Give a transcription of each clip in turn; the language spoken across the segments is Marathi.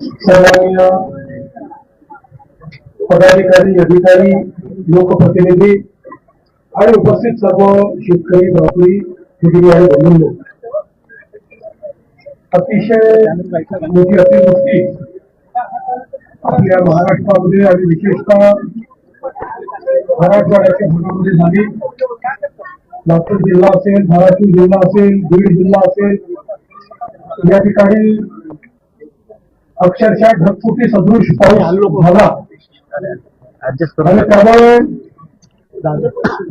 सन्माननीय पदाधिकारी अधिकारी लोकप्रतिनिधी आणि उपस्थित सर्व शेतकरी व्यापारी शेतकरी आणि बंधू. अतिशय मोठी अतिवृष्टी आपल्या महाराष्ट्रामध्ये आणि विशेषतः मराठवाड्याच्या भागामध्ये झाली. लातूर जिल्हा असेल धाराशिव जिल्हा असेल बीड जिल्हा असेल या ठिकाणी अक्षरशः ढगफुटी सदृश पाऊस झाला. आणि त्यामुळे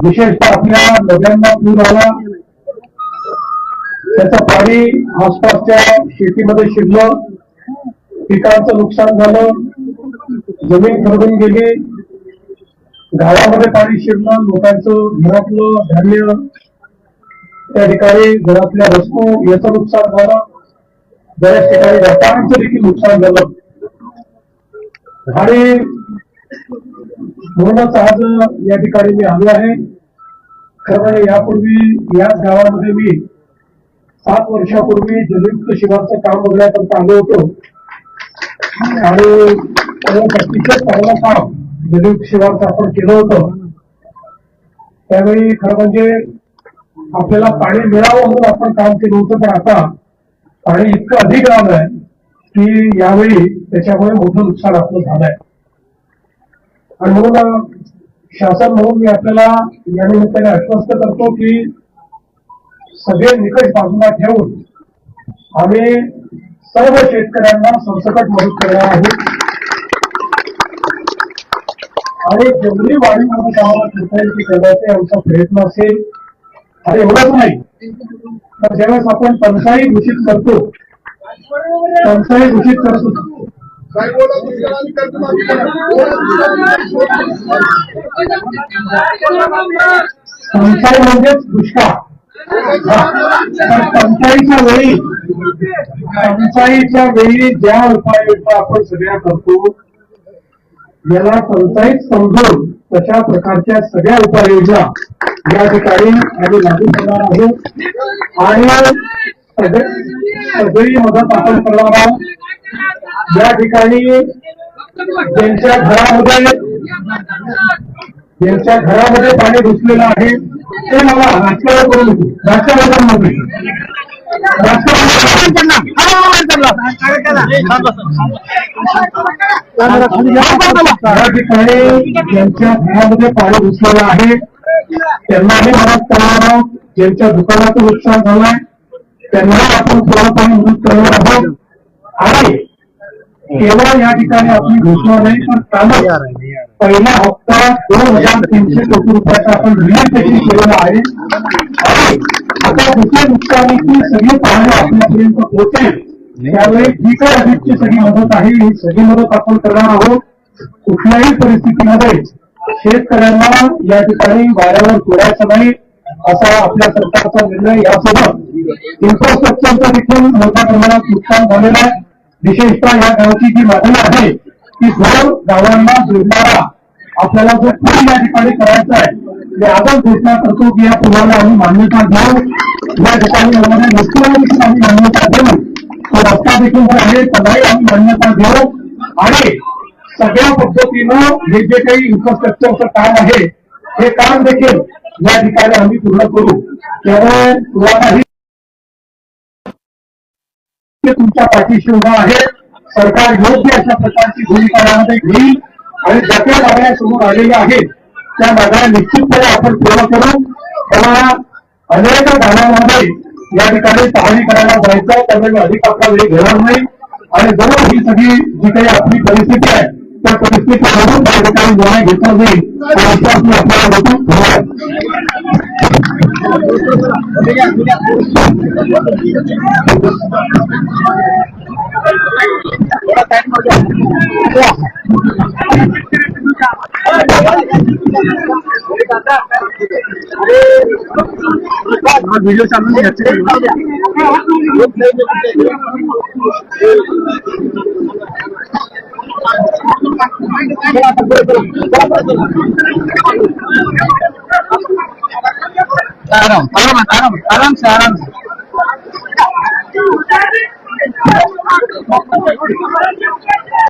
विशेषतः आपल्या नद्यांना पूर आला. त्याचं पाणी आसपासच्या शेतीमध्ये शिरलं. पिकांचं नुकसान झालं. जमीन खरडून गेली. गावामध्ये पाणी शिरलं. लोकांचं घरातलं धान्य. त्या ठिकाणी घरातल्या वस्तू याचं नुकसान झालं. बऱ्याच ठिकाणी व्यापाऱ्यांचं देखील नुकसान झालं. आणि म्हणूनच आज या ठिकाणी मी आलो आहे. खरं म्हणजे यापूर्वी याच गावामध्ये मी सात वर्षापूर्वी जलयुक्त शिवारचं काम बघण्याकरता आलो होतो. आणि त्यावेळेस अतिशय चांगलं काम जलयुक्त शिवारचं आपण केलं होतं. त्यावेळी खरं म्हणजे आपल्याला पाणी मिळावं म्हणून आपण काम केलं होतं पण आता पाणी इतकं अधिक आलंय की यावेळी त्याच्यामुळे मोठं नुकसान आपलं झालंय. आणि म्हणून शासन म्हणून मी आपल्याला या निमित्ताने आश्वस्त करतो की सगळे निकष बाजूला ठेवून आम्ही सर्व शेतकऱ्यांना सरसकट मदत करणार आहोत. आणि जंगली वाढीव मदत आम्हाला करता येईल ती करण्याचे आमचा प्रयत्न असेल. अरे एवढंच नाही. तर ज्यावेळेस आपण टंचाई घोषित करतो टंचाई घोषित करतो. टंचाई म्हणजेच दुष्काळ. तर टंचाईच्या वेळी टंचाईच्या वेळी ज्या उपाययोजना आपण सगळ्या करतो याला टंचाईत समजून तशा प्रकारच्या सगळ्या उपाययोजना या ठिकाणी आम्ही लागू करणार आहोत. आणि सगळे- मदत आपण करणार आहोत. या ठिकाणी ज्यांच्या घरामध्ये ज्यांच्या घरामध्ये पाणी घुसलेलं आहे ते मला राजकारण करून राजकारणमध्ये या ठिकाणी ज्यांच्या घरामध्ये पाणी घुसलेलं आहे त्यांनाही मदत करणार आहोत. ज्यांच्या दुकानाचं नुकसान झालंय त्यांना आपण पूर्णपणे मदत करणार आहोत. आणि केवळ या ठिकाणी आपली घोषणा नाही पण चालू पहिला हप्ता दोन हजार तीनशे कोटी रुपयाचा आपण रिलीज देखील केलेला आहे. आणि आता दुसऱ्या नुकसानीची सगळी पाहणी आपल्यापर्यंत पोहोचेल. त्यावेळी जी काय अधिकची सगळी मदत आहे. ही सगळी मदत आपण करणार आहोत. कुठल्याही परिस्थितीमध्ये शेतकऱ्यांना या ठिकाणी वाऱ्यावर सोडायचं नाही असा आपल्या सरकारचा निर्णय यासोबत इन्फ्रास्ट्रक्चरचं देखील मोठ्या प्रमाणात नुकसान झालेलं आहे. विशेषतः या गावची जी मागणी आहे की सर्व गावांना जोडणारा आपल्याला जो पूल या ठिकाणी करायचा आहे मी आपण घोषणा करतो की या पुलाला आम्ही मान्यता देऊ. या ठिकाणी आम्हाला रस्त्याला देखील आम्ही मान्यता देऊ. तो रस्ता देखील जो आहे त्यालाही आम्ही मान्यता देऊ. आणि सगळ्या पद्धतीनं हे जे काही इन्फ्रास्ट्रक्चरचं काम आहे हे काम देखील या ठिकाणी आम्ही पूर्ण करू. त्यामुळे तुम्हालाही तुमच्या पाठीशी उभा आहे. सरकार योग्य अशा प्रकारची भूमिका यामध्ये घेईल आणि ज्या त्या मागण्या समोर आलेल्या आहेत त्या मागण्या निश्चितपणे आपण पूर्ण करू. त्याला अनेक गावांमध्ये या ठिकाणी पाहणी करायला जायचं त्यामुळे अधिक आपला वेळ घेणार नाही. आणि जवळ ही सगळी जी काही आपली परिस्थिती आहे त्या परिस्थिती बघून त्या ठिकाणी निर्णय घेतला जाईल हा विश्वास मी आपल्याला देतो धन्यवाद व्हिडिओ चालू Taram, taram, taram, taram, taram. Thank you.